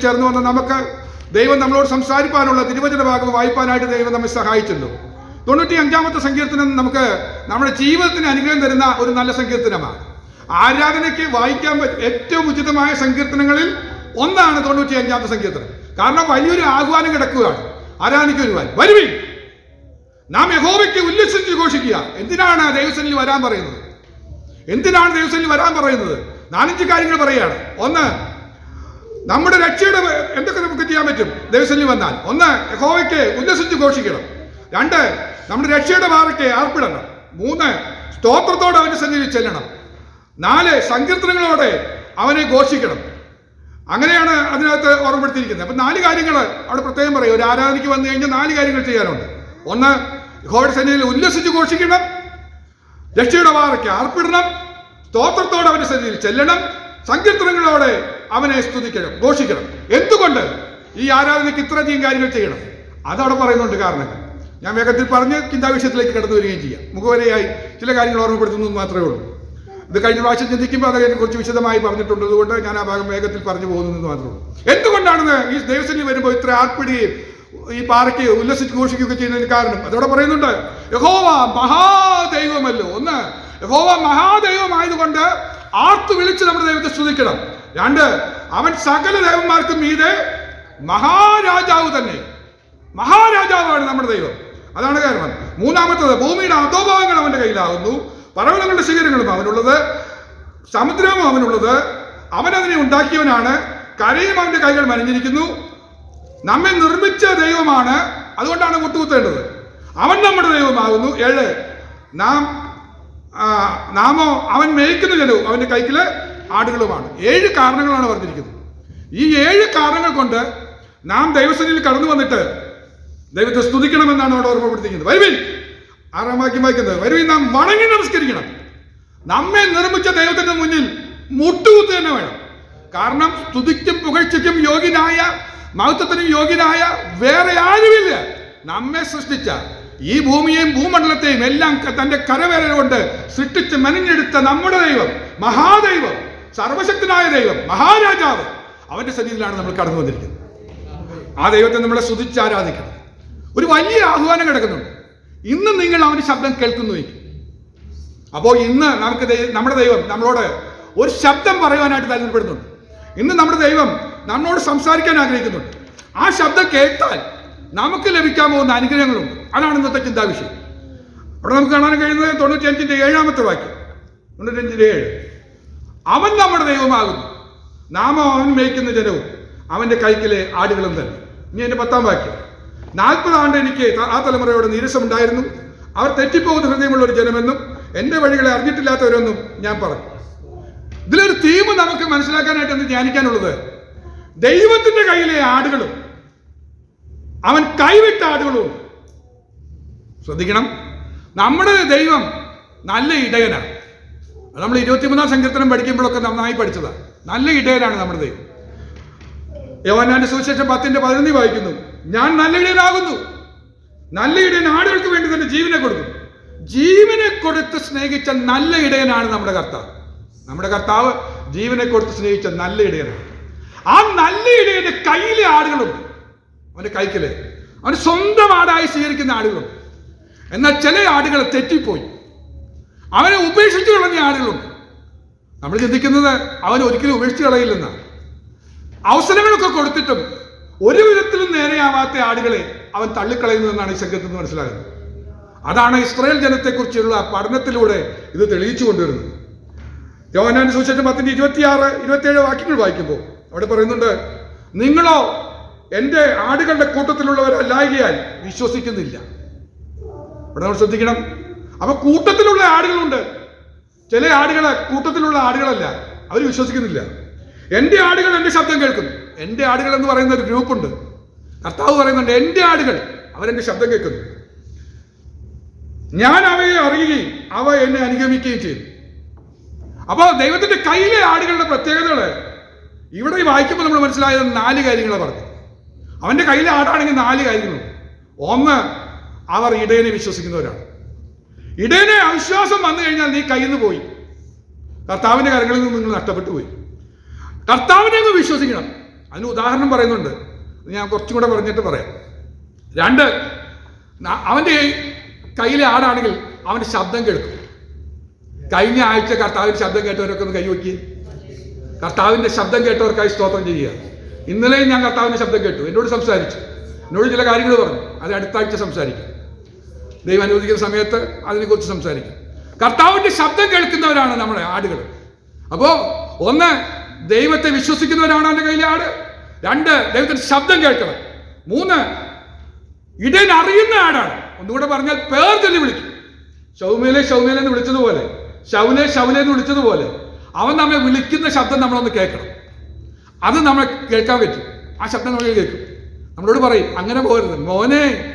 ചേർന്ന് വന്ന നമുക്ക് ദൈവം നമ്മളോട് സംസാരിക്കാനുള്ള തിരുവചന ഭാഗം വായിപ്പാനായിട്ട് ദൈവം നമ്മെ സഹായിച്ചല്ലോ. തൊണ്ണൂറ്റി അഞ്ചാമത്തെ സങ്കീർത്തനം നമുക്ക് നമ്മുടെ ജീവിതത്തിന് അനുഗ്രഹം തരുന്ന ഒരു നല്ല സങ്കീർത്തനമാണ്. ആരാധനയ്ക്ക് വായിക്കാൻ ഏറ്റവും ഉചിതമായ സങ്കീർത്തനങ്ങളിൽ ഒന്നാണ് തൊണ്ണൂറ്റി അഞ്ചാമത്തെ സങ്കീർത്തനം. കാരണം വലിയൊരു ആഹ്വാനം കിടക്കുകയാണ്. ആരാധനയ്ക്ക് വരുവാൻ. വരുവിൻ നാം യഹോവയ്ക്ക് ഉല്ലസിച്ച് ഘോഷിക്കുക. എന്തിനാണ് ദൈവസനിൽ വരാൻ പറയുന്നത്? എന്തിനാണ് ദൈവസനിൽ വരാൻ പറയുന്നത്? നാലഞ്ച് കാര്യങ്ങൾ പറയുകയാണ്. ഒന്ന് നമ്മുടെ രക്ഷയുടെ എന്തൊക്കെ നമുക്ക് ചെയ്യാൻ പറ്റും? ദേവസ്വല്യം വന്നാൽ. ഒന്ന് യഹോവയ്ക്ക് ഉല്ലസിച്ച് ഘോഷിക്കണം. രണ്ട് നമ്മുടെ രക്ഷയുടെ വാറയ്ക്ക് ആർപ്പിടണം. മൂന്ന് സ്തോത്രത്തോടെ അവന് സന്നിധി ചെല്ലണം. നാല് സങ്കീർത്തനങ്ങളോടെ അവനെ ഘോഷിക്കണം. അങ്ങനെയാണ് അതിനകത്ത് ഓർമ്മപ്പെടുത്തിയിരിക്കുന്നത്. അപ്പൊ നാല് കാര്യങ്ങൾ അവിടെ പ്രത്യേകം പറയും. ഒരു ആരാധനയ്ക്ക് വന്നു കഴിഞ്ഞാൽ നാല് കാര്യങ്ങൾ ചെയ്യാനുണ്ട്. ഒന്ന് ഹോവയുടെ സന്നിധിയിൽ ഉല്ലസിച്ച് ഘോഷിക്കണം. രക്ഷയുടെ വാറയ്ക്ക് ആർപ്പിടണം. സ്തോത്രത്തോടെ അവന്റെ സന്നിധിയിൽ ചെല്ലണം. സങ്കീർത്തനങ്ങളോടെ അവനെ സ്തുതിക്കണം ഘോഷിക്കണം. എന്തുകൊണ്ട്? ഈ ആരാധനയ്ക്ക് ഇത്രയധികം കാര്യങ്ങൾ ചെയ്യണം. അതവിടെ പറയുന്നുണ്ട് കാരണങ്ങൾ. ഞാൻ വേഗത്തിൽ പറഞ്ഞ് ചിന്താവിഷയത്തിലേക്ക് കടന്നു വരികയും ചെയ്യാം. മുഖവരയായി ചില കാര്യങ്ങൾ ഓർമ്മപ്പെടുത്തുന്നത് മാത്രമേ ഉള്ളൂ. ഇത് കഴിഞ്ഞ പ്രാവശ്യം ചിന്തിക്കുമ്പോൾ അത് അതിനെ കുറിച്ച് വിശദമായി പറഞ്ഞിട്ടുണ്ട്. അതുകൊണ്ട് ഞാൻ ആ ഭാഗം വേഗത്തിൽ പറഞ്ഞു പോകുന്നത് മാത്രമേ ഉള്ളൂ. എന്തുകൊണ്ടാണ് ഈ ദൈവസന്നിധി വരുമ്പോൾ ഇത്ര ആർപ്പിടുകയും ഈ പാറയ്ക്ക് ഉല്ലസിച്ച് ഘോഷിക്കുകയൊക്കെ ചെയ്യുന്നതിന് കാരണം? അതോടെ പറയുന്നുണ്ട് യഹോവ മഹാദൈവമല്ലോ. ഒന്ന് യഹോവ മഹാദൈവമായതുകൊണ്ട് ആർത്തു വിളിച്ച് നമ്മുടെ ദൈവത്തെ സ്തുതിക്കണം. രണ്ട് അവൻ സകല ദേവന്മാർക്കും മീതെ മഹാരാജാവ് തന്നെ. മഹാരാജാവാണ് നമ്മുടെ ദൈവം. അതാണ് കാരണം. മൂന്നാമത്തത് ഭൂമിയുടെ അധോഭാഗങ്ങൾ അവന്റെ കയ്യിലാകുന്നു. പർവതങ്ങളുടെ ശിഖരങ്ങളും അവനുള്ളത്. സമുദ്രവും അവനുള്ളത്. അവൻ അതിനെ ഉണ്ടാക്കിയവനാണ്. കരയും അവന്റെ കൈകൾ മനഞ്ഞിരിക്കുന്നു നമ്മെ നിർമ്മിച്ച ദൈവമാണ്. അതുകൊണ്ടാണ് മുട്ടുകുത്തേണ്ടത്. അവൻ നമ്മുടെ ദൈവമാകുന്നു. ഏഴ് നാം നാമോ അവൻ മേയ്ക്കുന്ന ജനവും അവന്റെ കൈക്കിൽ ആടുകളുമാണ്. ഏഴ് കാരണങ്ങളാണ് പറഞ്ഞിരിക്കുന്നത്. ഈ ഏഴ് കാരണങ്ങൾ കൊണ്ട് നാം ദൈവസനിൽ കടന്നു വന്നിട്ട് ദൈവത്തെ സ്തുതിക്കണമെന്നാണ് അവിടെ ഓർമ്മപ്പെടുത്തിക്കുന്നത് വരുവിൻ. ആറാം വാക്യം വായിക്കുന്നത്. വരുവിൻ നാം വണങ്ങി നമസ്കരിക്കണം. നമ്മെ നിർമ്മിച്ച ദൈവത്തിന്റെ മുന്നിൽ മുട്ടുകുത്ത് തന്നെ വേണം. കാരണം സ്തുതിക്കും പുകഴ്ചയ്ക്കും യോഗ്യനായ മഹത്വത്തിനും യോഗ്യനായ വേറെ ആരുമില്ല. നമ്മെ സൃഷ്ടിച്ച ഈ ഭൂമിയെയും ഭൂമണ്ഡലത്തെയും എല്ലാം തന്റെ കരവേല കൊണ്ട് സൃഷ്ടിച്ച് മെനഞ്ഞെടുത്ത നമ്മുടെ ദൈവം മഹാദൈവം. സർവശക്തനായ ദൈവം മഹാരാജാവ്. അവന്റെ സന്നിധിയിലാണ് നമ്മൾ കടന്നു വന്നിരിക്കുന്നത്. ആ ദൈവത്തെ നമ്മളെ സ്തുതിച്ച് ആരാധിക്കണം ഒരു വലിയ ആഹ്വാനം കിടക്കുന്നുണ്ട്. ഇന്ന് നിങ്ങൾ അവന്റെ ശബ്ദം കേൾക്കുന്നു അപ്പോൾ ഇന്ന് നമുക്ക് നമ്മുടെ ദൈവം നമ്മളോട് ഒരു ശബ്ദം പറയുവാനായിട്ട് താല്പര്യപ്പെടുന്നുണ്ട്. ഇന്ന് നമ്മുടെ ദൈവം നമ്മളോട് സംസാരിക്കാൻ ആഗ്രഹിക്കുന്നുണ്ട്. ആ ശബ്ദം കേട്ടാൽ നമുക്ക് ലഭിക്കാൻ പോകുന്ന അനുഗ്രഹങ്ങളുണ്ട്. അതാണ് ഇന്നത്തെ ചിന്താവിഷയം. അവിടെ നമുക്ക് കാണാൻ കഴിയുന്നത് തൊണ്ണൂറ്റി അഞ്ചിന്റെ ഏഴാമത്തെ വാക്യം. തൊണ്ണൂറ്റഞ്ചിന്റെ ഏഴ്. അവൻ നമ്മുടെ ദൈവമാകുന്നു. നാം അവൻ മേയ്ക്കുന്ന ജനവും അവന്റെ കൈക്കിലെ ആടുകളും തന്നെ. ഇനി എന്റെ പത്താം വാക്യം. നാൽപ്പത് ആണ്ട് എനിക്ക് ആ തലമുറയോട് നീരസമുണ്ടായിരുന്നു. അവർ തെറ്റിപ്പോകുന്ന ഹൃദയമുള്ള ഒരു ജനമെന്നും എന്റെ വഴികളെ അറിഞ്ഞിട്ടില്ലാത്തവരെന്നും ഞാൻ പറഞ്ഞു. ഇതിലൊരു തീം നമുക്ക് മനസ്സിലാക്കാനായിട്ട് എന്ന് ധ്യാനിക്കാനുള്ളത്. ദൈവത്തിന്റെ കയ്യിലെ ആടുകളും അവൻ കൈവിട്ട ആടുകളും. ശ്രദ്ധിക്കണം. നമ്മുടെ ദൈവം നല്ല ഇടയനാണ്. നമ്മൾ ഇരുപത്തിമൂന്നാം സങ്കീർത്തനം പഠിക്കുമ്പോഴൊക്കെ നന്നായി പഠിച്ചതാണ് നല്ല ഇടയനാണ് നമ്മുടെ ദൈവം. യവനാന്റെ സുവിശേഷം പത്തിന്റെ പതിനൊന്നി വായിക്കുന്നു. ഞാൻ നല്ല ഇടയനാകുന്നു. നല്ല ഇടയൻ ആടുകൾക്ക് വേണ്ടി തന്നെ ജീവനെ കൊടുക്കും. ജീവനെ കൊടുത്ത് സ്നേഹിച്ച നല്ല ഇടയനാണ് നമ്മുടെ കർത്താവ്. നമ്മുടെ കർത്താവ് ജീവനെ കൊടുത്ത് സ്നേഹിച്ച നല്ല ഇടയനാണ്. ആ നല്ല ഇടയന്റെ കയ്യിലെ ആടുകളുണ്ട് അവന്റെ കൈക്കലെ അവന് സ്വന്തം ആടായി സ്വീകരിക്കുന്ന ആടുകളുണ്ട് എന്നാൽ ചില ആടുകൾ തെറ്റിപ്പോയി. അവനെ ഉപേക്ഷിച്ചു കളഞ്ഞ ആളുകളുണ്ട്. നമ്മൾ ചിന്തിക്കുന്നത് അവൻ ഒരിക്കലും ഉപേക്ഷിച്ച് കളയില്ലെന്ന. അവസരങ്ങളൊക്കെ കൊടുത്തിട്ടും ഒരു വിധത്തിലും നേരെയാവാത്ത ആടുകളെ അവൻ തള്ളിക്കളയുന്നതെന്നാണ് ഈ സംഘത്തിൽ നിന്ന് മനസ്സിലാകുന്നത്. അതാണ് ഇസ്രായേൽ ജനത്തെക്കുറിച്ചുള്ള പഠനത്തിലൂടെ ഇത് തെളിയിച്ചു കൊണ്ടുവരുന്നത്. യോഹനാൻ സൂക്ഷിച്ച പത്തിന്റെ ഇരുപത്തിയാറ് ഇരുപത്തിയേഴ് വാക്യങ്ങൾ വായിക്കുമ്പോൾ അവിടെ പറയുന്നുണ്ട് നിങ്ങളോ എന്റെ ആടുകളുടെ കൂട്ടത്തിലുള്ളവരല്ലായകയാൽ വിശ്വസിക്കുന്നില്ല. ഇവിടെ നമ്മൾ ശ്രദ്ധിക്കണം. അപ്പൊ കൂട്ടത്തിലുള്ള ആടുകളുണ്ട്. ചില ആടുകളെ കൂട്ടത്തിലുള്ള ആടുകളല്ല. അവർ വിശ്വസിക്കുന്നില്ല. എന്റെ ആടുകൾ എന്റെ ശബ്ദം കേൾക്കുന്നു. എന്റെ ആടുകൾ എന്ന് പറയുന്ന ഒരു ഗ്രൂപ്പുണ്ട് കർത്താവ് പറയുന്നുണ്ട് എന്റെ ആടുകൾ. അവരെന്റെ ശബ്ദം കേൾക്കുന്നു. ഞാൻ അവയെ അറിയുകയും അവ എന്നെ അനുഗമിക്കുകയും ചെയ്യും. അപ്പോൾ ദൈവത്തിന്റെ കയ്യിലെ ആടുകളുടെ പ്രത്യേകതകൾ ഇവിടെ വായിക്കുമ്പോൾ നമ്മൾ മനസ്സിലായത് നാല് കാര്യങ്ങളെ പറഞ്ഞു അവന്റെ കയ്യിലെ ആടാണെങ്കിൽ നാല് കാര്യങ്ങളുണ്ട്. ഒന്ന് അവർ ഇടയനെ വിശ്വസിക്കുന്നവരാണ്. ഇടയനെ അവിശ്വാസം വന്നു കഴിഞ്ഞാൽ നീ കയ്യിൽ നിന്ന് പോയി. കർത്താവിന്റെ കരങ്ങളിൽ നിന്ന് നിങ്ങൾ നഷ്ടപ്പെട്ടു പോയി. കർത്താവിനെ അങ്ങ് വിശ്വസിക്കണം. അതിന് ഉദാഹരണം പറയുന്നുണ്ട്. ഞാൻ കുറച്ചും കൂടെ പറഞ്ഞിട്ട് പറയാം. രണ്ട് അവന്റെ കയ്യിലെ ആടാണെങ്കിൽ അവന്റെ ശബ്ദം കേൾക്കും. കഴിഞ്ഞ ആഴ്ച കർത്താവിന്റെ ശബ്ദം കേട്ടവരൊക്കെ ഒന്ന് കൈവക്കി കർത്താവിന്റെ ശബ്ദം കേട്ടവർക്കായി സ്തോത്രം ചെയ്യുക. ഇന്നലെയും ഞാൻ കർത്താവിന്റെ ശബ്ദം കേട്ടു. എന്നോട് സംസാരിച്ചു. എന്നോട് ചില കാര്യങ്ങൾ പറഞ്ഞു. അത് അടുത്ത ആഴ്ച സംസാരിക്കും. ദൈവം അനുവദിക്കുന്ന സമയത്ത് അതിനെക്കുറിച്ച് സംസാരിക്കും. കർത്താവിന്റെ ശബ്ദം കേൾക്കുന്നവരാണ് നമ്മുടെ ആടുകൾ. അപ്പോൾ ഒന്ന് ദൈവത്തെ വിശ്വസിക്കുന്നവരാണ് എന്റെ കയ്യിലെ ആട്. രണ്ട് ദൈവത്തിന്റെ ശബ്ദം കേൾക്കണം. മൂന്ന് ഇടൻ അറിയുന്ന ആടാണ്. ഒന്നുകൂടെ പറഞ്ഞാൽ പേർ തന്നെ വിളിക്കും. ശൗമേലെ ശൗമേലെ എന്ന് വിളിച്ചതുപോലെ ഷൗലെ ഷൗലെ എന്ന് വിളിച്ചതുപോലെ അവൻ നമ്മെ വിളിക്കുന്ന ശബ്ദം നമ്മളൊന്ന് കേൾക്കണം. അത് നമ്മൾ കേൾക്കാൻ പറ്റും. ആ ശബ്ദം നമ്മൾ കേൾക്കും. നമ്മളോട് പറയും അങ്ങനെ പോകരുത്. മോനെ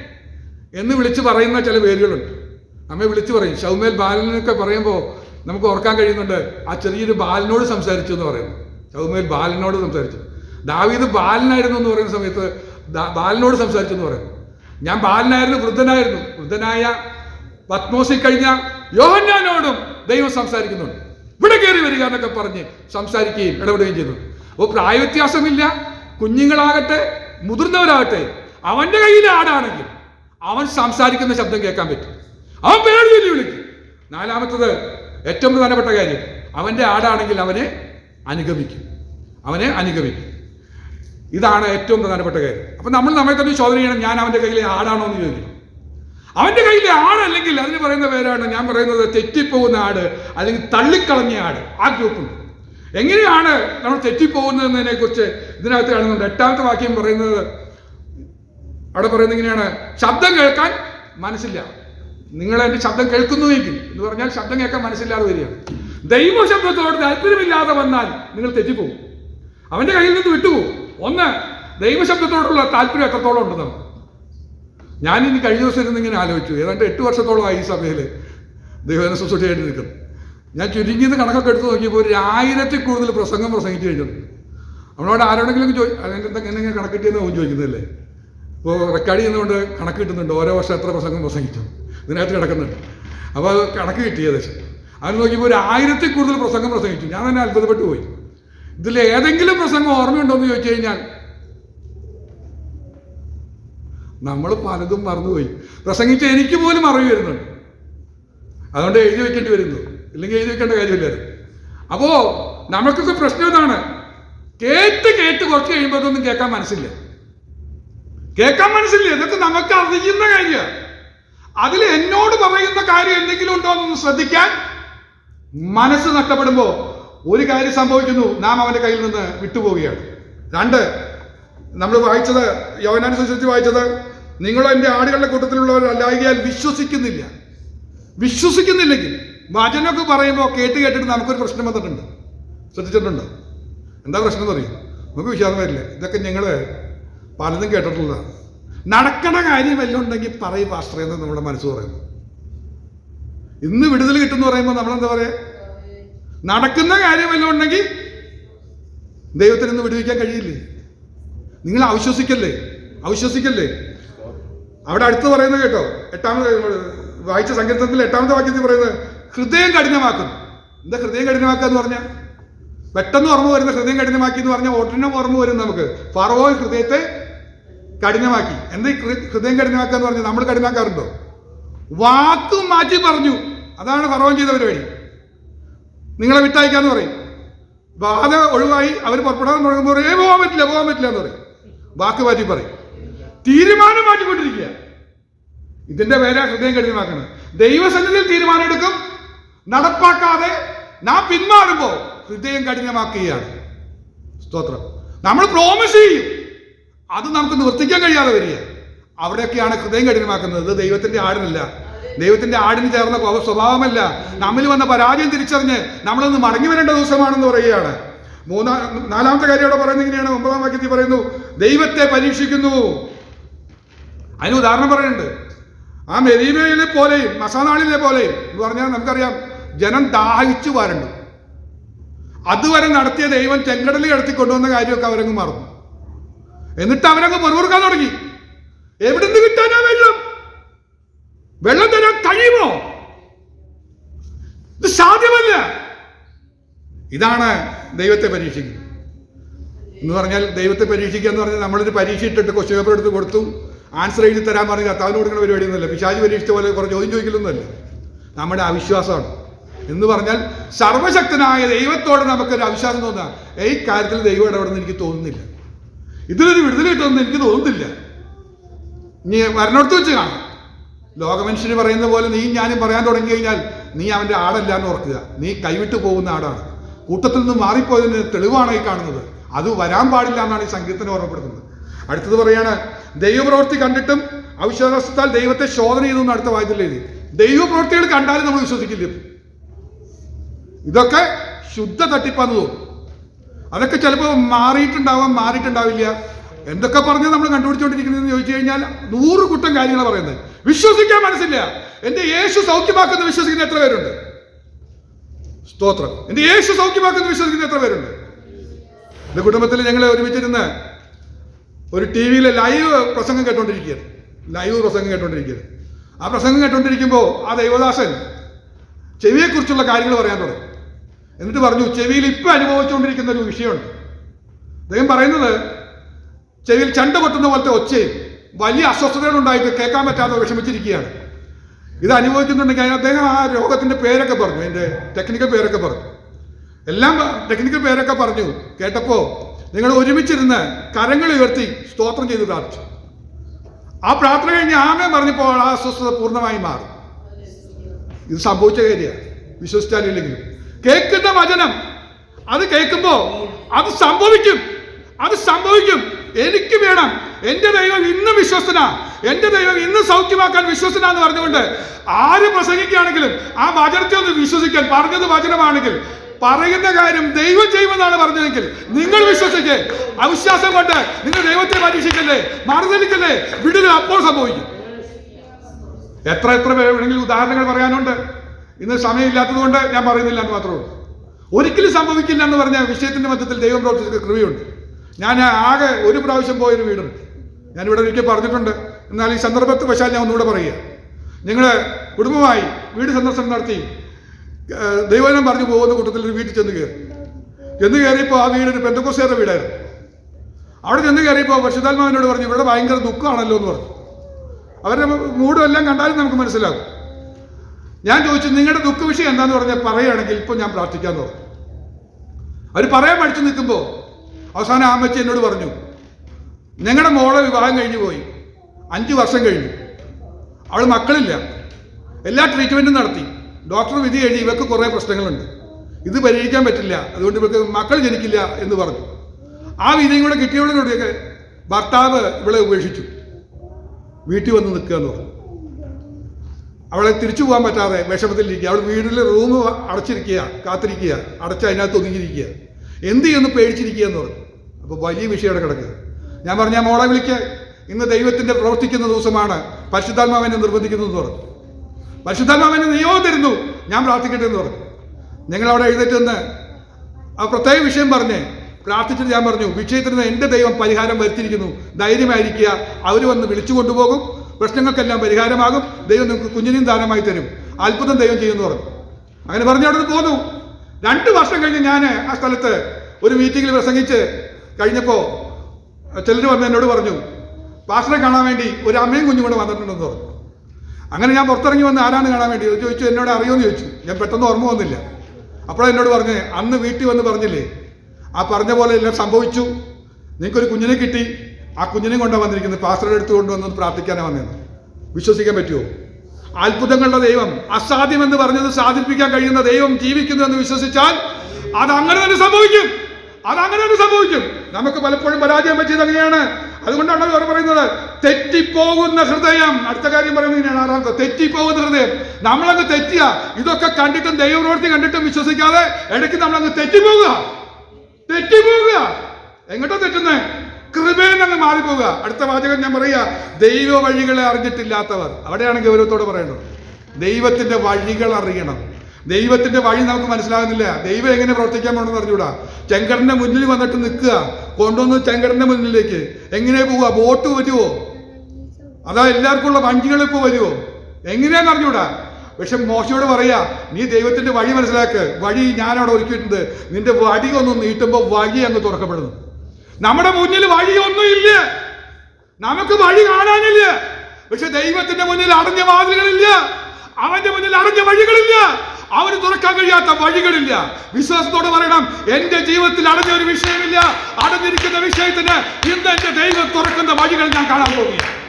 എന്ന് വിളിച്ചു പറയുന്ന ചില പേരുകളുണ്ട്. നമ്മെ വിളിച്ചു പറയും. ഷൗമേൽ ബാലനൊക്കെ പറയുമ്പോൾ നമുക്ക് ഓർക്കാൻ കഴിയുന്നുണ്ട് ആ ചെറിയൊരു ബാലനോട് സംസാരിച്ചു എന്ന് പറയുന്നു. ഷൗമേൽ ബാലനോട് സംസാരിച്ചു. ദാവീദ് ബാലനായിരുന്നു എന്ന് പറയുന്ന സമയത്ത് ബാലനോട് സംസാരിച്ചു എന്ന് പറയുന്നു. ഞാൻ ബാലനായിരുന്നു വൃദ്ധനായിരുന്നു. വൃദ്ധനായ പത്മോസിൽ കഴിഞ്ഞ യോഹന്നാനോടും ദൈവം സംസാരിക്കുന്നുണ്ട്. ഇവിടെ കയറി വരിക എന്നൊക്കെ പറഞ്ഞ് സംസാരിക്കുകയും ഇടപെടുകയും ചെയ്തു അപ്പോൾ പ്രായവ്യത്യാസമില്ല. കുഞ്ഞുങ്ങളാകട്ടെ മുതിർന്നവരാകട്ടെ അവന്റെ കയ്യിലെ ആടാണെങ്കിൽ അവൻ സംസാരിക്കുന്ന ശബ്ദം കേൾക്കാൻ പറ്റും. അവൻ പേര് ചൊല്ലി വിളിക്കും? നാലാമത്തത് ഏറ്റവും പ്രധാനപ്പെട്ട കാര്യം അവന്റെ ആടാണെങ്കിൽ അവനെ അനുഗമിക്കും. അവനെ അനുഗമിക്കും. ഇതാണ് ഏറ്റവും പ്രധാനപ്പെട്ട കാര്യം. അപ്പം നമ്മൾ നമ്മെ തന്നെ ചോദന ചെയ്യണം ഞാൻ അവന്റെ കയ്യിലെ ആടാണോ എന്ന് ചോദിക്കണം അവന്റെ കയ്യിലെ ആടല്ലെങ്കിൽ അതിന് പറയുന്ന പേരാണ് ഞാൻ പറയുന്നത് തെറ്റിപ്പോകുന്ന ആട് അല്ലെങ്കിൽ തള്ളിക്കളഞ്ഞ ആട്. ആ ഗ്രൂപ്പുണ്ട് എങ്ങനെയാണ് നമ്മൾ തെറ്റിപ്പോകുന്നതിനെ കുറിച്ച് ഇതിനകത്ത് കാണുന്നുണ്ട്. എട്ടാമത്തെ വാക്യം പറയുന്നത് അവിടെ പറയുന്നത് ഇങ്ങനെയാണ് ശബ്ദം കേൾക്കാൻ മനസ്സില്ല. നിങ്ങൾ എന്റെ ശബ്ദം കേൾക്കുന്നു എങ്കിൽ എന്ന് പറഞ്ഞാൽ ശബ്ദം കേൾക്കാൻ മനസ്സില്ലാതെ വരികയാണ്. ദൈവ ശബ്ദത്തോട് താല്പര്യമില്ലാതെ വന്നാൽ നിങ്ങൾ തെറ്റിപ്പോകും അവന്റെ കയ്യിൽ നിന്ന് വിട്ടുപോകും ഒന്ന് ദൈവശബ്ദത്തോടുള്ള താല്പര്യം എത്രത്തോളം ഉണ്ട് നമുക്ക് ഞാൻ ഇനി കഴിഞ്ഞ ദിവസം ഇരുന്ന് ഇങ്ങനെ ആലോചിച്ചു. ഏതാണ്ട് എട്ട് വർഷത്തോളമായി ഈ സഭയിൽ ദൈവന ശുശ്രൂഷയായിട്ട് നിൽക്കുന്നു. ഞാൻ ചുരുങ്ങിയത് കണക്കൊക്കെ എടുത്ത് നോക്കിയപ്പോൾ ഒരു ആയിരത്തിൽ കൂടുതൽ പ്രസംഗം പ്രസംഗിച്ചു കഴിഞ്ഞിട്ടുണ്ട് നമ്മളോട് ആരോടെങ്കിലും ചോദിച്ചു അതിന്റെ എന്താ എങ്ങനെ ഇപ്പോൾ റെക്കോർഡ് ചെയ്യുന്നതുകൊണ്ട് കണക്ക് കിട്ടുന്നുണ്ട്. ഓരോ വർഷം എത്ര പ്രസംഗം പ്രസംഗിച്ചു. ഇതിനകത്ത് കിടക്കുന്നുണ്ട്. അപ്പോൾ അത് കണക്ക് കിട്ടി ഏകദേശം. അത് നോക്കിയപ്പോൾ ഒരു ആയിരത്തിൽ കൂടുതൽ പ്രസംഗം പ്രസംഗിച്ചു. ഞാൻ തന്നെ അത്ഭുതപ്പെട്ടു പോയി. ഇതിൽ ഏതെങ്കിലും പ്രസംഗം ഓർമ്മയുണ്ടോ എന്ന് ചോദിച്ചു കഴിഞ്ഞാൽ നമ്മൾ പലതും മറന്നുപോയി. പ്രസംഗിച്ച എനിക്ക് പോലും അറിവ് വരുന്നുണ്ട്. അതുകൊണ്ട് എഴുതി വെക്കേണ്ടി വരുന്നു. ഇല്ലെങ്കിൽ എഴുതി വെക്കേണ്ട കാര്യമില്ലായിരുന്നു. അപ്പോൾ നമുക്കൊക്കെ പ്രശ്നം ഇതാണ്. കേട്ട് കേട്ട് കുറച്ച് കഴിയുമ്പോൾ അതൊന്നും കേൾക്കാൻ മനസ്സില്ല. കേൾക്കാൻ മനസ്സില്ല. ഇതൊക്കെ നമുക്ക് അറിയുന്ന കാര്യമാണ് അതിൽ എന്നോട് പറയുന്ന കാര്യം എന്തെങ്കിലും ഉണ്ടോ എന്ന് ശ്രദ്ധിക്കാൻ മനസ്സ് നഷ്ടപ്പെടുമ്പോൾ ഒരു കാര്യം സംഭവിക്കുന്നു. നാം അവന്റെ കയ്യിൽ നിന്ന് വിട്ടുപോവുകയാണ്. രണ്ട് നമ്മൾ വായിച്ചത് യവനാനുസരിച്ച് വായിച്ചത് നിങ്ങൾ എന്റെ ആടുകളുടെ കൂട്ടത്തിലുള്ളവരല്ലായകയാൽ വിശ്വസിക്കുന്നില്ല. വിശ്വസിക്കുന്നില്ലെങ്കിൽ വചനമൊക്കെ പറയുമ്പോൾ കേട്ട് കേട്ടിട്ട് നമുക്കൊരു പ്രശ്നം വന്നിട്ടുണ്ട്. ശ്രദ്ധിച്ചിട്ടുണ്ടോ? എന്താ പ്രശ്നം എന്ന് പറയും നമുക്ക് വിശ്വാസം വരില്ല. ഇതൊക്കെ ഞങ്ങൾ പലതും കേട്ടിട്ടുള്ളതാണ് നടക്കണ കാര്യം വല്ലതും ഉണ്ടെങ്കിൽ പറയും പാസ്റ്റർ എന്ന് നമ്മുടെ മനസ്സ് പറയുന്നു. ഇന്ന് വിടുതൽ കിട്ടുമെന്ന് പറയുമ്പോൾ നമ്മൾ എന്താ പറയുക നടക്കുന്ന കാര്യം വല്ലതും ഉണ്ടെങ്കിൽ ദൈവത്തിന് ഇന്ന് വിടുവിക്കാൻ കഴിയില്ലേ? നിങ്ങൾ അവിശ്വസിക്കല്ലേ? അവിശ്വസിക്കല്ലേ? അവിടെ അടുത്ത് പറയുന്നത് കേട്ടോ എട്ടാമത് വായിച്ച സങ്കീർത്തനത്തിൽ എട്ടാമത്തെ വാക്യത്തിൽ പറയുന്നത് ഹൃദയം കഠിനമാക്കുന്നു. എന്താ ഹൃദയം കഠിനമാക്കുക എന്ന് പറഞ്ഞാൽ പെട്ടെന്ന് ഓർമ്മ വരുന്ന ഹൃദയം കഠിനമാക്കി എന്ന് പറഞ്ഞാൽ ഓട്ടിനും ഓർമ്മ വരും നമുക്ക്. ഫറവോ ഹൃദയത്തെ കഠിനമാക്കി. എന്താ ഹൃദയം കഠിനമാക്കുക എന്ന് പറഞ്ഞാൽ നമ്മൾ കഠിനമാക്കാറുണ്ടോ? വാക്കും മാറ്റി പറഞ്ഞു. അതാണ് ഫറോൻ ചെയ്ത പരിപാടി. നിങ്ങളെ വിട്ടയക്കാന്ന് പറയും. ബാധ ഒഴിവായി അവർ പുറപ്പെടാൻ തുടങ്ങുമ്പോൾ ഏ പോകാൻ പറ്റില്ല പോകാൻ പറ്റില്ല എന്ന് പറയും. വാക്ക് മാറ്റി പറയും. തീരുമാനം മാറ്റിക്കൊണ്ടിരിക്കുക. ഇതിന്റെ പേരാ ഹൃദയം കഠിനമാക്കുന്നത് ദൈവസന്നിധിയിൽ തീരുമാനം എടുക്കും. നടപ്പാക്കാതെ നാം പിന്മാറുമ്പോൾ ഹൃദയം കഠിനമാക്കുകയാണ്. സ്തോത്രം. നമ്മൾ പ്രോമിസ് ചെയ്യും. അത് നമുക്ക് നിവർത്തിക്കാൻ കഴിയാതെ വരിക. അവിടെയൊക്കെയാണ് ഹൃദയം കഠിനമാക്കുന്നത്. ഇത് ദൈവത്തിന്റെ ആടിനല്ല. ദൈവത്തിന്റെ ആടിന് ചേർന്ന സ്വഭാ- സ്വഭാവമല്ല. നമ്മിൽ വന്ന പരാജയം തിരിച്ചറിഞ്ഞ് നമ്മളൊന്ന് മടങ്ങി വരേണ്ട ദിവസമാണെന്ന് പറയുകയാണ്. മൂന്നാം നാലാമത്തെ കാര്യം അവിടെ പറയുന്നത് ഇങ്ങനെയാണ്. ഒമ്പതാം വാക്യത്തിൽ പറയുന്നു ദൈവത്തെ പരീക്ഷിക്കുന്നു. അതിന് ഉദാഹരണം പറയുന്നുണ്ട്. ആ മെരീബയിലെ പോലെയും മസാനാളിലെ പോലെയും എന്ന് പറഞ്ഞാൽ നമുക്കറിയാം ജനം ദാഹിച്ചു വരണ്ടു അതുവരെ നടത്തിയ ദൈവം ചെങ്കടലിൽ കടത്തി കൊണ്ടുവന്ന കാര്യമൊക്കെ അവരങ്ങ് മറന്നു. എന്നിട്ട് അവരങ്ങ് പെറുപെറുക്കാൻ തുടങ്ങി. എവിടുന്ന് കിട്ടാനാ വെള്ളം? വെള്ളം തരാൻ കഴിയുമോ? ഇത് സാധ്യമല്ല. ഇതാണ് ദൈവത്തെ പരീക്ഷിക്കുന്നത് എന്ന് പറഞ്ഞാൽ ദൈവത്തെ പരീക്ഷിക്കുക എന്ന് പറഞ്ഞാൽ നമ്മളൊരു പരീക്ഷ ഇട്ടിട്ട് ക്വസ്റ്റ്യൻ പേപ്പർ എടുത്ത് കൊടുത്തു. ആൻസർ എഴുതി തരാൻ പറഞ്ഞ് കർത്താവിന് കൊടുക്കുന്ന പരിപാടിയൊന്നുമല്ല പിശാജി പരീക്ഷിച്ച പോലെ കുറച്ച് ചോദ്യം ചോദിക്കലൊന്നുമല്ല. നമ്മുടെ അവിശ്വാസമാണ്. എന്ന് പറഞ്ഞാൽ സർവശക്തനായ ദൈവത്തോട് നമുക്കൊരു അവിശ്വാസം തോന്നുക ഈ കാര്യത്തിൽ ദൈവം ഇടപെടുന്ന എനിക്ക് തോന്നുന്നില്ല. ഇതിലൊരു വിടുതൽ കിട്ടുമെന്ന് എനിക്ക് തോന്നുന്നില്ല. നീ വരണോടത്ത് വെച്ച് കാണാം. ലോകമനുഷ്യന് പറയുന്ന പോലെ നീ ഞാനും പറയാൻ തുടങ്ങി കഴിഞ്ഞാൽ നീ അവന്റെ ആടല്ല എന്ന് ഓർക്കുക. നീ കൈവിട്ടു പോകുന്ന ആടാണ്. കൂട്ടത്തിൽ നിന്ന് മാറിപ്പോയതിന് തെളിവാണ് ഈ കാണുന്നത്. അത് വരാൻ പാടില്ല എന്നാണ് ഈ സംഗീതത്തിന് ഓർമ്മപ്പെടുത്തുന്നത്. അടുത്തത് പറയാണ് ദൈവപ്രവൃത്തി കണ്ടിട്ടും അവിശ്വാസത്താൽ ദൈവത്തെ ശോധന ചെയ്തു എന്ന് അടുത്ത വായത്തിൽ എഴുതി ദൈവപ്രവൃത്തികൾ കണ്ടാലും നമ്മൾ വിശ്വസിക്കില്ല. ഇതൊക്കെ ശുദ്ധ തട്ടിപ്പാന്ന് തോന്നും. അതൊക്കെ ചിലപ്പോൾ മാറിയിട്ടുണ്ടാവാം മാറിയിട്ടുണ്ടാവില്ല. എന്തൊക്കെ പറഞ്ഞ് നമ്മൾ കണ്ടുപിടിച്ചുകൊണ്ടിരിക്കുന്നതെന്ന് ചോദിച്ചു കഴിഞ്ഞാൽ നൂറ് കുട്ടം കാര്യങ്ങളാണ് പറയുന്നത്. വിശ്വസിക്കാൻ മനസ്സില്ല. എന്റെ യേശു സൗഖ്യമാക്കുന്ന വിശ്വസിക്കുന്ന എത്ര പേരുണ്ട്? സ്തോത്രം. എന്റെ യേശു സൗഖ്യമാക്കുന്ന വിശ്വസിക്കുന്ന എത്ര പേരുണ്ട്? എന്റെ കുടുംബത്തിൽ ഞങ്ങൾ ഒരുമിച്ചിരുന്ന് ഒരു ടി വിയിലെ ലൈവ് പ്രസംഗം കേട്ടോണ്ടിരിക്കുകയാണ്. ലൈവ് പ്രസംഗം കേട്ടോണ്ടിരിക്കുകയാണ്. ആ പ്രസംഗം കേട്ടോണ്ടിരിക്കുമ്പോൾ ആ ദൈവദാസൻ ചെവിയെക്കുറിച്ചുള്ള കാര്യങ്ങൾ പറയാൻ തുടങ്ങി. എന്നിട്ട് പറഞ്ഞു ചെവിയിൽ ഇപ്പം അനുഭവിച്ചുകൊണ്ടിരിക്കുന്ന ഒരു വിഷയമുണ്ട്. അദ്ദേഹം പറയുന്നത് ചെവിയിൽ ചണ്ട കൊട്ടുന്ന പോലത്തെ ഒച്ചയും വലിയ അസ്വസ്ഥതകളുണ്ടായിട്ട് കേൾക്കാൻ പറ്റാതെ വിഷമിച്ചിരിക്കുകയാണ്. ഇത് അനുഭവിക്കുന്നുണ്ടെങ്കിൽ അദ്ദേഹം ആ രോഗത്തിന്റെ പേരൊക്കെ പറഞ്ഞു അതിന്റെ ടെക്നിക്കൽ പേരൊക്കെ പറഞ്ഞു. എല്ലാം ടെക്നിക്കൽ പേരൊക്കെ പറഞ്ഞു. കേട്ടപ്പോൾ നിങ്ങൾ ഒരുമിച്ചിരുന്ന് കരങ്ങൾ ഉയർത്തി സ്തോത്രം ചെയ്ത് പ്രാർത്ഥിച്ചു. ആ പ്രാർത്ഥന കഴിഞ്ഞ് ആമേ പറഞ്ഞപ്പോൾ ആ അസ്വസ്ഥത പൂർണമായി മാറും. ഇത് സംഭവിച്ച കാര്യമാണ്. വിശ്വസിച്ചാലില്ലെങ്കിലും. കേൾക്കുന്ന വചനം. അത് കേൾക്കുമ്പോ അത് സംഭവിക്കും. അത് സംഭവിക്കും. എനിക്ക് വേണം. എന്റെ ദൈവം ഇന്ന് വിശ്വസന എന്റെ ദൈവം ഇന്ന് സൗഖ്യമാക്കാൻ വിശ്വസന എന്ന് പറഞ്ഞുകൊണ്ട് ആര് പ്രസംഗിക്കുകയാണെങ്കിലും ആ വചനത്തെ ഒന്ന് വിശ്വസിക്കാൻ പറഞ്ഞത് വചനമാണെങ്കിൽ പറയുന്ന കാര്യം ദൈവം ചെയ്യുമെന്നാണ് പറഞ്ഞതെങ്കിൽ നിങ്ങൾ വിശ്വസിക്കേ. അവിശ്വാസം കൊണ്ട് നിങ്ങൾ ദൈവത്തെ പരീക്ഷിക്കല്ലേ? മറുതലിക്കല്ലേ? വിടുതൽ അപ്പോൾ സംഭവിക്കും. എത്ര എത്ര വേണമെങ്കിലും ഉദാഹരണങ്ങൾ പറയാനുണ്ട്. ഇന്ന് സമയമില്ലാത്തത് കൊണ്ട് ഞാൻ പറയുന്നില്ല എന്ന് മാത്രമേ ഉള്ളൂ. ഒരിക്കലും സംഭവിക്കില്ല എന്ന് പറഞ്ഞ വിഷയത്തിന്റെ മധ്യത്തിൽ ദൈവം പ്രവർത്തിച്ച കൃപയുണ്ട്. ഞാൻ ആകെ ഒരു പ്രാവശ്യം പോയൊരു വീടുണ്ട്. ഇവിടെ ഒരിക്കൽ പറഞ്ഞിട്ടുണ്ട്. എന്നാൽ ഈ സന്ദർഭത്തെ വശാൽ ഞാൻ ഒന്നുകൂടെ പറയുക. നിങ്ങൾ കുടുംബമായി വീട് സന്ദർശനം നടത്തി ദൈവജനം പറഞ്ഞു പോകുന്ന കൂട്ടത്തിൽ ഒരു വീട്ടിൽ ചെന്ന് കയറി. ചെന്ന് കയറിയപ്പോൾ ആ വീടൊരു ഒരു പെന്തക്കോസേറെ വീടായിരുന്നു. അവിടെ ചെന്ന് കയറിയപ്പോൾ പരിശുദ്ധാത്മാവിനോട് പറഞ്ഞു ഇവിടെ ഭയങ്കര ദുഃഖമാണല്ലോ എന്ന് പറഞ്ഞു. അവരുടെ മൂടും എല്ലാം കണ്ടാലും നമുക്ക് മനസ്സിലാകും. ഞാൻ ചോദിച്ചു നിങ്ങളുടെ ദുഃഖ വിഷയം എന്താന്ന് പറഞ്ഞാൽ പറയുകയാണെങ്കിൽ ഇപ്പൊ ഞാൻ പ്രാർത്ഥിക്കാൻ തുടങ്ങി. അവർ പറയാൻ മടിച്ചു നിൽക്കുമ്പോൾ അവസാനം ആമച്ചി എന്നോട് പറഞ്ഞു നിങ്ങളുടെ മോളെ വിവാഹം കഴിഞ്ഞു പോയി. അഞ്ച് വർഷം കഴിഞ്ഞു. അവൾ മക്കളില്ല. എല്ലാ ട്രീറ്റ്മെന്റും നടത്തി. ഡോക്ടർ വിധി കഴിഞ്ഞ് ഇവർക്ക് കുറേ പ്രശ്നങ്ങളുണ്ട്. ഇത് പരിഹരിക്കാൻ പറ്റില്ല. അതുകൊണ്ട് ഇവർക്ക് മക്കൾ ജനിക്കില്ല എന്ന് പറഞ്ഞു. ആ വിധിയും കൂടെ കിട്ടിയവളോടെയൊക്കെ ഭർത്താവ് ഇവളെ ഉപേക്ഷിച്ചു. വീട്ടിൽ വന്ന് നിൽക്കുക എന്ന് പറഞ്ഞു. അവളെ തിരിച്ചു പോകാൻ പറ്റാതെ വിഷമത്തിലിരിക്കുക അവൾ വീട്ടിലെ റൂം അടച്ചിരിക്കുക കാത്തിരിക്കുക അടച്ച് അതിനകത്ത് ഒതുങ്ങിയിരിക്കുക. എന്ത് ചെയ്യുന്നു? പേടിച്ചിരിക്കുക എന്ന് പറഞ്ഞു. അപ്പോൾ വലിയ വിഷയമാണ് കിടക്കുക. ഞാൻ പറഞ്ഞു മോളെ വിളിക്കുക ഇന്ന് ദൈവത്തിന്റെ പ്രവർത്തിക്കുന്ന ദിവസമാണ്. പരിശുദ്ധാത്മാവിനെ നിർബന്ധിക്കുന്നു എന്ന് പറഞ്ഞു. പരിശുദ്ധാത്മാവിനെ നിയോഗം തരുന്നു. ഞാൻ പ്രാർത്ഥിക്കട്ടെ എന്ന് പറഞ്ഞു. ഞങ്ങൾ അവിടെ എഴുന്നേറ്റ് നിന്ന് ആ പ്രത്യേക വിഷയം പറഞ്ഞ് പ്രാർത്ഥിച്ചിട്ട് ഞാൻ പറഞ്ഞു വിഷയത്തിന് എന്റെ ദൈവം പരിഹാരം വരുത്തിയിരിക്കുന്നു. ധൈര്യമായിരിക്കുക. അവർ വന്ന് വിളിച്ചു കൊണ്ടുപോകും. പ്രശ്നങ്ങൾക്കെല്ലാം പരിഹാരമാകും. ദൈവം നിങ്ങൾക്ക് കുഞ്ഞിനെയും ദാനമായി തരും. അത്ഭുതം ദൈവം ചെയ്യുമെന്ന് പറഞ്ഞു. അങ്ങനെ പറഞ്ഞു അവിടെ പോന്നു. രണ്ട് വർഷം കഴിഞ്ഞ് ഞാൻ ആ സ്ഥലത്ത് ഒരു മീറ്റിങ്ങിൽ പ്രസംഗിച്ച് കഴിഞ്ഞപ്പോൾ ചിലർ വന്ന് എന്നോട് പറഞ്ഞു പാസ്റ്ററെ കാണാൻ വേണ്ടി ഒരു അമ്മയും കുഞ്ഞും കൂടെ വന്നിട്ടുണ്ടെന്ന് പറഞ്ഞു. അങ്ങനെ ഞാൻ പുറത്തിറങ്ങി വന്ന് ആരാണ് കാണാൻ വേണ്ടി? ചോദിച്ചു എന്നോട് അറിയുമെന്ന് ചോദിച്ചു. ഞാൻ പെട്ടെന്ന് ഓർമ്മ വന്നില്ല. അപ്പോൾ എന്നോട് പറഞ്ഞ് അന്ന് വീട്ടിൽ വന്ന് പറഞ്ഞില്ലേ? ആ പറഞ്ഞ പോലെ എല്ലാം സംഭവിച്ചു. നിങ്ങൾക്കൊരു കുഞ്ഞിനെ കിട്ടി. ആ കുഞ്ഞിനെ കൊണ്ടാണ് വന്നിരിക്കുന്നത്. പാസ്റ്ററുടെ അടുത്ത് കൊണ്ടുവന്ന് പ്രാർത്ഥിക്കാനാണ് വന്നത്. വിശ്വസിക്കാൻ പറ്റുമോ അത്ഭുതങ്ങളുടെ ദൈവം അസാധ്യം എന്ന് പറഞ്ഞത് സാധിപ്പിക്കാൻ കഴിയുന്ന ദൈവം ജീവിക്കുന്നു എന്ന് വിശ്വസിച്ചാൽ അത് അങ്ങനെ തന്നെ സംഭവിക്കും. അത് അങ്ങനെ തന്നെ സംഭവിക്കും. നമുക്ക് പലപ്പോഴും പരാജയം പറ്റിയത് അങ്ങനെയാണ്. അതുകൊണ്ടാണ് അവർ പറയുന്നത് തെറ്റിപ്പോകുന്ന ഹൃദയം. അടുത്ത കാര്യം പറയുന്നതിനാണ് ആറാമത്തെ തെറ്റിപ്പോകുന്ന ഹൃദയം. നമ്മളങ്ങ് തെറ്റിയ ഇതൊക്കെ കണ്ടിട്ടും ദൈവപ്രവൃത്തി കണ്ടിട്ടും വിശ്വസിക്കാതെ ഇടയ്ക്ക് നമ്മളങ്ങ് തെറ്റിപ്പോകുക. തെറ്റിപ്പോകുക. എങ്ങോട്ടാ തെറ്റുന്നേ? കൃപയിൽ അങ്ങ് മാറിപ്പോവുക. അടുത്ത വാചകം ഞാൻ പറയുക. ദൈവ വഴികളെ അറിഞ്ഞിട്ടില്ലാത്തവർ. അവിടെയാണ് ഗൗരവത്തോട് പറയേണ്ടത്. ദൈവത്തിന്റെ വഴികൾ അറിയണം. ദൈവത്തിന്റെ വഴി നമുക്ക് മനസ്സിലാകുന്നില്ല. ദൈവം എങ്ങനെ പ്രവർത്തിക്കാൻ പോകണമെന്ന് അറിഞ്ഞൂടാ ചെങ്കടന്റെ മുന്നിൽ വന്നിട്ട് നിൽക്കുക. കൊണ്ടുവന്ന് ചെങ്കടന്റെ മുന്നിലേക്ക്. എങ്ങനെ പോവുക? ബോട്ട് വരുമോ അതാ എല്ലാവർക്കും ഉള്ള വഞ്ചികൾ ഇപ്പോൾ വരുമോ എങ്ങനെയാന്ന് അറിഞ്ഞൂടാ പക്ഷെ മോശയോട് പറയാ നീ ദൈവത്തിന്റെ വഴി മനസ്സിലാക്ക്. വഴി ഞാനവിടെ ഒരുക്കിയിട്ടുണ്ട്. നിന്റെ വടി ഒന്ന് നീട്ടുമ്പോൾ വഴി അങ്ങ് തുറക്കപ്പെടുന്നു. നമ്മുടെ മുന്നിൽ വഴിയൊന്നുമില്ല. നമുക്ക് വഴി കാണാനില്ല. പക്ഷെ ദൈവത്തിന്റെ മുന്നിൽ അടഞ്ഞ വാതിലുകളില്ല. അവന്റെ മുന്നിൽ അടഞ്ഞ വഴികളില്ല. അവന് തുറക്കാൻ കഴിയാത്ത വഴികളില്ല. വിശ്വാസത്തോടെ പറയണം എന്റെ ജീവിതത്തിൽ അടഞ്ഞ ഒരു വിഷയമില്ല. അടഞ്ഞിരിക്കുന്ന വിഷയത്തിന് ഇന്ന് എന്റെ ദൈവം തുറക്കുന്ന വഴികൾ ഞാൻ കാണാൻ പോവുകയാണ്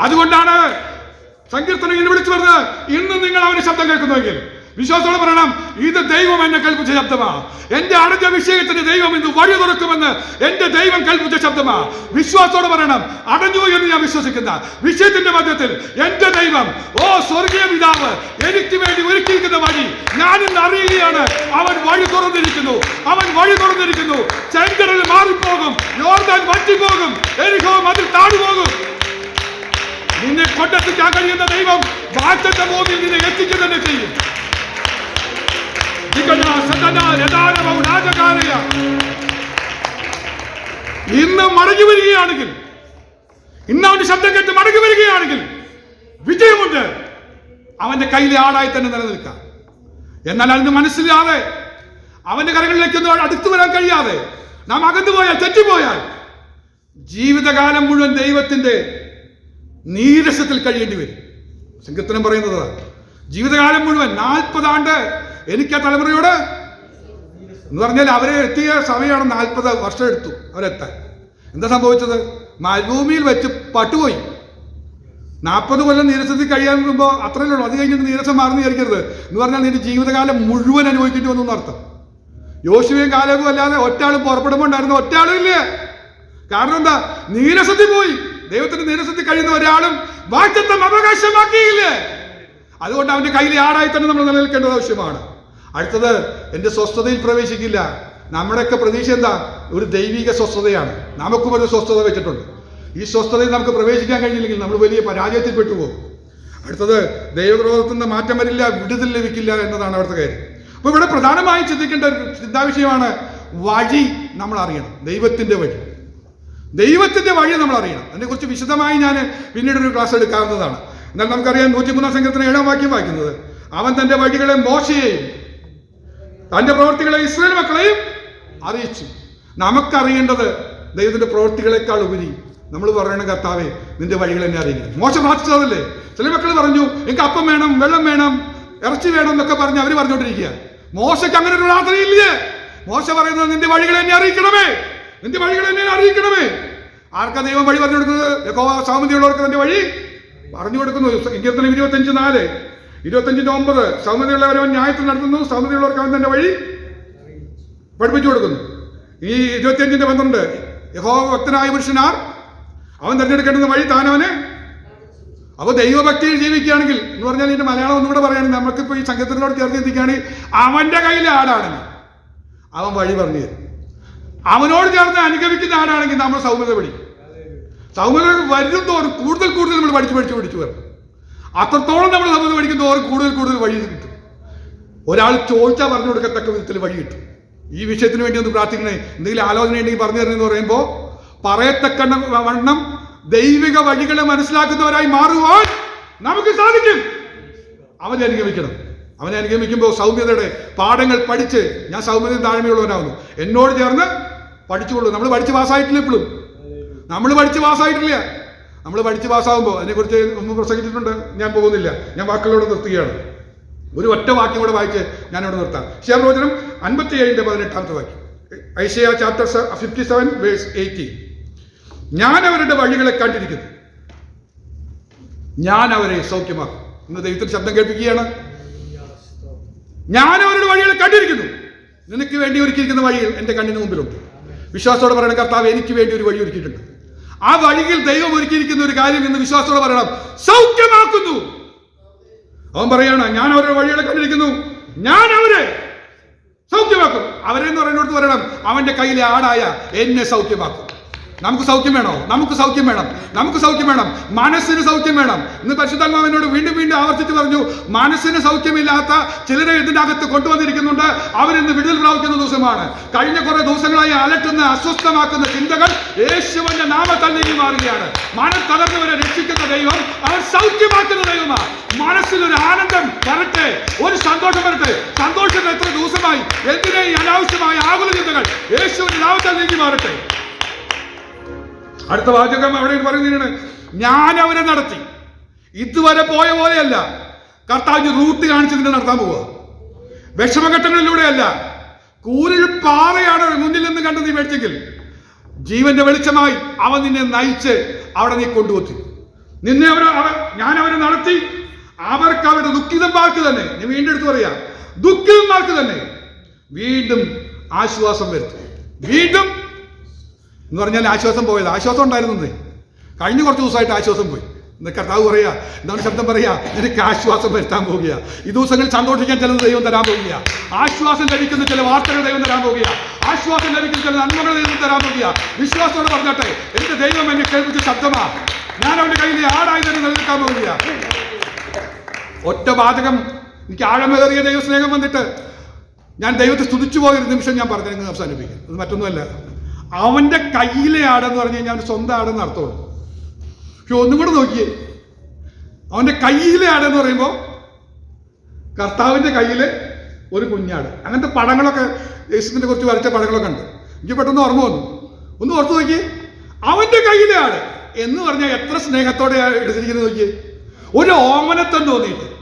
അതുകൊണ്ടാണ് സങ്കീർത്തനം വിളിച്ചു പറഞ്ഞത് ഇന്ന് നിങ്ങൾ അവന് ശബ്ദം കേൾക്കുന്നുവെങ്കിൽ. വിശ്വാസത്തോടെ പറയണം ഇത് ദൈവം എന്നെ കൽപ്പിച്ച ശബ്ദമാ. എന്റെ അടഞ്ഞ വിഷയത്തിന് ദൈവം ഇന്ന് വഴി തുറക്കുമെന്ന് എന്റെ ദൈവം കൽപ്പിച്ച ശബ്ദമാ. വിശ്വാസത്തോടെ പറയണം അടഞ്ഞു എന്ന് ഞാൻ വിശ്വസിക്കുന്ന വിഷയത്തിന്റെ മധ്യത്തിൽ എന്റെ ദൈവം ഓ സ്വർഗീയ പിതാവ് എനിക്ക് വേണ്ടി ഒരുക്കിയിരിക്കുന്ന വഴി ഞാൻ ഇന്ന് അറിയുകയാണ്. അവൻ വഴി തുറന്നിരിക്കുന്നു അവൻ വഴി തുറന്നിരിക്കുന്നു. ചെങ്കടൽ മാറിപ്പോകും വറ്റിപ്പോകും എരിഹോ അതിൽ താഴുപോകും. നിന്നെ കൊണ്ടെത്തിക്കാൻ കഴിയുന്ന ദൈവം വാറ്റത്തെ ഭൂമിയിൽ നിന്നെ എത്തിച്ചു തന്നെ ചെയ്യും. ജിഗണ, സദന, രാജകാലയ. ഇന്ന് മടങ്ങി വരികയാണെങ്കിൽ ഇന്ന് അവന്റെ ശബ്ദം കേട്ട് മടങ്ങി വരികയാണെങ്കിൽ വിജയമുണ്ട്. അവന്റെ കയ്യിലെ ആടായി തന്നെ നിലനിൽക്കാം. എന്നാൽ അതിന് മനസ്സിലാതെ അവന്റെ കരങ്ങളിലേക്കൊന്നും അടുത്തു വരാൻ കഴിയാതെ നാം അകന്നു പോയാൽ തെറ്റിപ്പോയാൽ ജീവിതകാലം മുഴുവൻ ദൈവത്തിന്റെ നീരസത്തിൽ കഴിയേണ്ടി വരും. സങ്കീർത്തനം പറയുന്നത് ജീവിതകാലം മുഴുവൻ നാൽപ്പതാണ്ട് എനിക്ക് ആ തലമുറയോട് എന്ന് പറഞ്ഞാൽ അവരെ എത്തിയ സമയമാണ് നാൽപ്പത് വർഷം എടുത്തു അവരെത്താൻ. എന്താ സംഭവിച്ചത്? മരുഭൂമിയിൽ വെച്ച് പട്ടുപോയി. നാൽപ്പത് കൊല്ലം നീരസത്തിൽ കഴിയാൻ വരുമ്പോൾ അത്രയേ ഉള്ളൂ. അത് കഴിഞ്ഞിട്ട് നീരസം മാറുന്നു വിചാരിക്കരുത്. എന്ന് പറഞ്ഞാൽ നിന്റെ ജീവിതകാലം മുഴുവൻ അനുഭവിക്കേണ്ടി വന്നു എന്നർത്ഥം യോശുവയും കാലവും അല്ലാതെ ഒറ്റാളും പുറപ്പെടുമ്പോൾ ഉണ്ടായിരുന്ന ഒറ്റാളും ഇല്ല? കാരണം എന്താ? നീരസത്തിൽ പോയി. ദൈവത്തിന്റെ നീരസത്തിൽ കഴിയുന്ന ഒരാളും വാക്തത്വം അവകാശമാക്കിയില്ലേ? അതുകൊണ്ട് അവന്റെ കയ്യിൽ ആടായി തന്നെ നമ്മൾ നിലനിൽക്കേണ്ടത് ആവശ്യമാണ്. അടുത്തത് എന്റെ സ്വസ്ഥതയിൽ പ്രവേശിക്കില്ല. നമ്മുടെയൊക്കെ പ്രതീക്ഷ എന്താ? ഒരു ദൈവിക സ്വസ്ഥതയാണ്. നമുക്കും ഒരു സ്വസ്ഥത വെച്ചിട്ടുണ്ട്. ഈ സ്വസ്ഥതയിൽ നമുക്ക് പ്രവേശിക്കാൻ കഴിഞ്ഞില്ലെങ്കിൽ നമ്മൾ വലിയ പരാജയത്തിൽ പെട്ടുപോകും. അടുത്തത് ദൈവക്രോധത്തിൽ നിന്ന് മാറ്റം വരില്ല വിടുതൽ ലഭിക്കില്ല എന്നതാണ് അവിടുത്തെ കാര്യം. അപ്പൊ ഇവിടെ പ്രധാനമായും ചിന്തിക്കേണ്ട ഒരു ചിന്താവിഷയമാണ് വഴി നമ്മൾ അറിയണം. ദൈവത്തിന്റെ വഴി. ദൈവത്തിന്റെ വഴി നമ്മൾ അറിയണം. അതിനെക്കുറിച്ച് വിശദമായി ഞാൻ പിന്നീട് ഒരു ക്ലാസ് എടുക്കാവുന്നതാണ്. എന്നാൽ നമുക്കറിയാം നൂറ്റിമൂന്നാം സംഘത്തിന് ഏഴാം വാക്യം വായിക്കുന്നത് അവൻ തന്റെ വഴികളെ മോശയെയും തന്റെ പ്രവർത്തികളെ ഇസ്രായേൽ മക്കളെയും അറിയിച്ചു. നമുക്കറിയേണ്ടത് ദൈവത്തിന്റെ പ്രവർത്തികളെക്കാൾ ഉപരി നമ്മൾ പറയണ കർത്താവെ നിന്റെ വഴികൾ എന്നെ അറിയിക്കണം മോശം പ്രാർത്ഥിച്ചതല്ലേ? ചില മക്കൾ പറഞ്ഞു എനിക്ക് അപ്പം വേണം വെള്ളം വേണം ഇറച്ചി വേണം എന്നൊക്കെ പറഞ്ഞ് അവർ പറഞ്ഞുകൊണ്ടിരിക്കുക. മോശയ്ക്ക് അങ്ങനെ ഒരു പ്രാർത്ഥനയില്ലേ മോശ പറയുന്നത് നിന്റെ വഴികൾ എന്നെ അറിയിക്കണമേ. നിന്റെ വഴികൾ എന്നെ അറിയിക്കണമേ. ആർക്കാ ദൈവം വഴി പറഞ്ഞു കൊടുക്കുന്നത്? സാമന്തിയുള്ളവർക്ക് തന്റെ വഴി പറഞ്ഞു കൊടുക്കുന്നു. സങ്കീർത്തനം ഇരുപത്തഞ്ച് നാല്. ഇരുപത്തഞ്ചിന്റെ ഒമ്പത് സൗമ്യതയുള്ളവരവൻ ന്യായത്തിൽ നടത്തുന്നു സൗമ്യതയുള്ളവർക്ക് അവൻ തന്റെ വഴി പഠിപ്പിച്ചു കൊടുക്കുന്നു. ഈ ഇരുപത്തിയഞ്ചിന്റെ പന്ത്രണ്ട് യഹോ ഭക്തനായ പുരുഷനാർ അവൻ തിരഞ്ഞെടുക്കേണ്ടുന്ന വഴി താനവന് അപ്പൊ ദൈവഭക്തിയിൽ ജീവിക്കുകയാണെങ്കിൽ എന്ന് പറഞ്ഞാൽ ഇതിന്റെ മലയാളം ഒന്നുകൂടെ പറയുകയാണെങ്കിൽ നമുക്കിപ്പോ ഈ സംഘത്തിനോട് ചേർത്ത് ചിന്തിക്കുകയാണെങ്കിൽ അവന്റെ കയ്യിലെ ആടാണെങ്കിൽ അവൻ വഴി പറഞ്ഞു തരും. അവനോട് ചേർന്ന് അനുഗമിക്കുന്ന ആടാണെങ്കിൽ നമ്മൾ സൗമ്യത പിടിക്കും. സൗമ്യത വരും കൂടുതൽ കൂടുതൽ നമ്മൾ പഠിച്ചു പഠിച്ചു പഠിച്ചു വരും. അത്രത്തോളം നമ്മൾ സൗമ്യത പഠിക്കുന്ന ഓർക്ക് കൂടുതൽ കൂടുതൽ വഴി കിട്ടും. ഒരാൾ ചോദിച്ചാൽ പറഞ്ഞു കൊടുക്കത്തക്ക വിധത്തിൽ വഴി കിട്ടും. ഈ വിഷയത്തിന് വേണ്ടി ഒന്ന് പ്രാർത്ഥിക്കണേ. എന്തെങ്കിലും ആലോചന ഉണ്ടെങ്കിൽ പറഞ്ഞു തരുന്നതെന്ന് പറയുമ്പോൾ പറയത്തക്ക വണ്ണം ദൈവിക വഴികളെ മനസ്സിലാക്കുന്നവരായി മാറുവാൻ നമുക്ക് സാധിക്കും. അവനെ അനുഗമിക്കണം. അവനെ അനുഗമിക്കുമ്പോൾ സൗമ്യതയുടെ പാഠങ്ങൾ പഠിച്ച് ഞാൻ സൗമ്യതയും താഴ്മയുള്ളവനാകുന്നു എന്നോട് ചേർന്ന് പഠിച്ചുകൊള്ളൂ. നമ്മൾ പഠിച്ച് പാസ്സായിട്ടില്ല ഇപ്പോഴും. നമ്മൾ പഠിച്ച് പാസ്സായിട്ടില്ല. നമ്മൾ പഠിച്ച് പാസ്സാകുമ്പോൾ അതിനെക്കുറിച്ച് ഒന്നും പ്രസംഗിച്ചിട്ടുണ്ട് ഞാൻ പോകുന്നില്ല. ഞാൻ വാക്കുകളോട് നിർത്തുകയാണ്. ഒരു ഒറ്റ വാക്യം കൂടെ വായിച്ച് ഞാനിവിടെ നിർത്താം. ശിവപ്രവചനം അൻപത്തി ഏഴിന്റെ പതിനെട്ടാമത്തെ വാക്യം. Isaiah chapter fifty seven verse eighty ഞാൻ അവരുടെ വഴികളെ കണ്ടിരിക്കുന്നു. ഞാൻ അവരെ സൗഖ്യമാക്കും. ഇന്ന് ദൈവത്തിൽ ശബ്ദം കേൾപ്പിക്കുകയാണ്. ഞാൻ അവരുടെ വഴികളെ കണ്ടിരിക്കുന്നു. നിനക്ക് വേണ്ടി ഒരുക്കിയിരിക്കുന്ന വഴികൾ എന്റെ കണ്ണിന് മുമ്പിലുണ്ട്. വിശ്വാസത്തോടെ പറയണം കർത്താവ് എനിക്ക് വേണ്ടി ഒരു വഴി ഒരുക്കിയിട്ടുണ്ട്. ആ വഴിയിൽ ദൈവം ഒരുക്കിയിരിക്കുന്ന ഒരു കാര്യം എന്ന് വിശ്വാസത്തോടെ പറയണം. സൗഖ്യമാക്കുന്നു. അവൻ പറയാണ് ഞാൻ അവരുടെ വഴികളെ കണ്ടിരിക്കുന്നു. ഞാൻ അവരെ സൗഖ്യമാക്കും. അവരെന്ന് പറയുന്നിടത്ത് പറയണം അവന്റെ കയ്യിലെ ആടായ എന്നെ സൗഖ്യമാക്കും. നമുക്ക് സൗഖ്യം വേണോ? നമുക്ക് സൗഖ്യം വേണം. നമുക്ക് സൗഖ്യം വേണം. മനസ്സിന് സൗഖ്യം വേണം. ഇന്ന് പരിശുദ്ധാത്മാവിനോട് വീണ്ടും വീണ്ടും ആവർത്തിച്ച് പറഞ്ഞു മനസ്സിന് സൗഖ്യമില്ലാത്ത ചിലരെ ഇതിന്റെ അകത്ത് കൊണ്ടുവന്നിരിക്കുന്നുണ്ട്. അവരിന്ന് വിടുതൽ പ്രാപിക്കുന്ന ദിവസമാണ്. കഴിഞ്ഞ കുറെ ദിവസങ്ങളായി അലട്ടുന്ന അസ്വസ്ഥമാക്കുന്ന ചിന്തകൾ യേശുവിന്റെ നാമത്താൽ നീങ്ങി മാറുകയാണ്. മനം തളർന്നവരെ രക്ഷിക്കുന്ന ദൈവം അവർ സൗഖ്യമാക്കുന്ന ദൈവമാണ്. മനസ്സിൽ ഒരു ആനന്ദം വരട്ടെ. ഒരു സന്തോഷം വരട്ടെ. സന്തോഷം എത്ര ദിവസമായി? എന്തിനേ അനാവശ്യമായ ആകുല ചിന്തകൾ യേശുവിന്റെ നാമത്തിൽ മാറട്ടെ. അടുത്ത വാചകം അവിടെ പറയുന്നതിനാണ്. ഞാൻ അവരെ നടത്തി. ഇതുവരെ പോയ പോലെയല്ല. കർത്താവിന് റൂട്ട് കാണിച്ചതിന്റെ നടത്താൻ പോവുക. വിഷമഘട്ടങ്ങളിലൂടെയല്ല. കൂരിൽ പാറയാണ് മുന്നിൽ നിന്ന് കണ്ട് നീ മേടിച്ചെങ്കിൽ. ജീവന്റെ വെളിച്ചമായി അവൻ നിന്നെ നയിച്ച് അവിടെ നീ കൊണ്ടുപോത്തി നിന്നെ അവർ അവർ ഞാൻ അവരെ നടത്തി. അവർക്ക് അവരുടെ ദുഃഖിതന്മാർക്ക് തന്നെ. നീ വീണ്ടും എടുത്തു പറയാ. ദുഃഖിതന്മാർക്ക് തന്നെ. വീണ്ടും ആശ്വാസം വരുത്തും. വീണ്ടും എന്ന് പറഞ്ഞാൽ ആശ്വാസം പോയത്. ആശ്വാസം ഉണ്ടായിരുന്നേ കഴിഞ്ഞ കുറച്ച് ദിവസമായിട്ട് ആശ്വാസം പോയി. എന്ന് കർത്താവ് പറയാ എന്താണ് ശബ്ദം പറയാ? നിനക്ക് ആശ്വാസം വരുത്താൻ പോകുക ഈ ദിവസങ്ങളിൽ സന്തോഷിക്കാൻ ചിലത് ദൈവം തരാൻ പോകുക ആശ്വാസം ലഭിക്കുന്ന ചില വാർത്തകൾ ദൈവം തരാൻ പോകുക ആശ്വാസം ലഭിക്കുന്ന ചില നന്മകൾ ദൈവം തരാൻ പോകുക വിശ്വാസത്തോടെ പറഞ്ഞാട്ടെ എന്റെ ദൈവം എന്നെ കേൾപ്പിച്ച ശബ്ദമാ. ഞാൻ അവന്റെ കയ്യിൽ ആടായി തന്നെ നിലനിൽക്കാൻ പോകുക ഒറ്റ വാചകം. എനിക്ക് ആഴമേറിയ ദൈവസ്നേഹം വന്നിട്ട് ഞാൻ ദൈവത്തെ സ്തുതിച്ചു പോയ ഒരു നിമിഷം ഞാൻ പറഞ്ഞു അവസാനിപ്പിക്കും. അത് മറ്റൊന്നുമല്ല. അവന്റെ കയ്യിലെ ആടെന്ന് പറഞ്ഞു കഴിഞ്ഞാൽ അവന്റെ സ്വന്തം ആടെന്ന് അർത്ഥമുള്ളൂ പക്ഷെ ഒന്നും കൂടെ നോക്കിയേ. അവന്റെ കയ്യിലെ ആടെന്ന് പറയുമ്പോൾ കർത്താവിന്റെ കയ്യിൽ ഒരു കുഞ്ഞാട്. അങ്ങനത്തെ പടങ്ങളൊക്കെ യേശുവിനെ കുറിച്ച് വരച്ച പടങ്ങളൊക്കെ ഉണ്ട്. എനിക്ക് പെട്ടെന്ന് ഓർമ്മ വന്നു. ഒന്ന് ഓർത്ത് നോക്കിയേ. അവന്റെ കയ്യിലെ ആട് എന്ന് പറഞ്ഞാൽ എത്ര സ്നേഹത്തോടെ എടുത്തിരിക്കുന്നത് നോക്കിയേ. ഒരു ഓമനത്വം തോന്നിയിട്ട്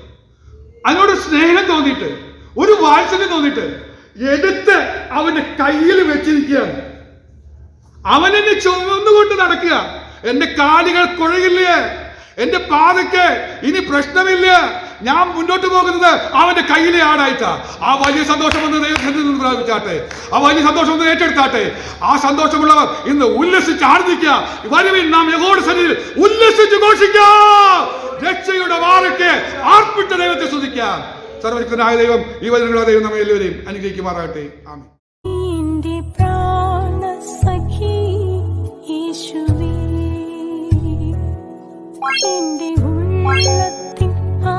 അതിനോട് സ്നേഹം തോന്നിയിട്ട് ഒരു വാത്സല്യം തോന്നിയിട്ട് എടുത്ത് അവന്റെ കയ്യിൽ വെച്ചിരിക്കുകയാണ്. അവൻ എന്നെ ചുമന്നുകൊണ്ട് നടക്കുക. എന്റെ കാലുകൾ കുഴയില്ലേ എന്റെ പാതയ്ക്ക് ഇനി പ്രശ്നമില്ല? ഞാൻ മുന്നോട്ട് പോകുന്നത് അവന്റെ കയ്യിലെ ആടായിട്ടാ. ആ വലിയ സന്തോഷം ഒന്ന് ദൈവത്തിൽ നിന്ന് പ്രാപിച്ചാട്ടെ. ആ വലിയ സന്തോഷം ഒന്ന് ഏറ്റെടുത്താട്ടെ. ആ സന്തോഷമുള്ളവർ ഇന്ന് ഉല്ലസിച്ച് ആർജിക്കുക വരുവിൻ നാം യഹോട് സന്നിധിയിൽ ഉല്ലസിച്ച് ഘോഷിക്കാം രക്ഷയുടെ വാറയ്ക്ക് ആർപ്പിട്ട ദൈവത്തെ ശ്രദ്ധിക്കാം സർവശക്തനായ ദൈവം ഈ വചനങ്ങളെ ദൈവം നമ്മെ എല്ലാവരെയും അനുഗ്രഹിക്കുമാറാകട്ടെ. ആമേൻ. എന്റെ ഉള്ളത്തിൻ ആ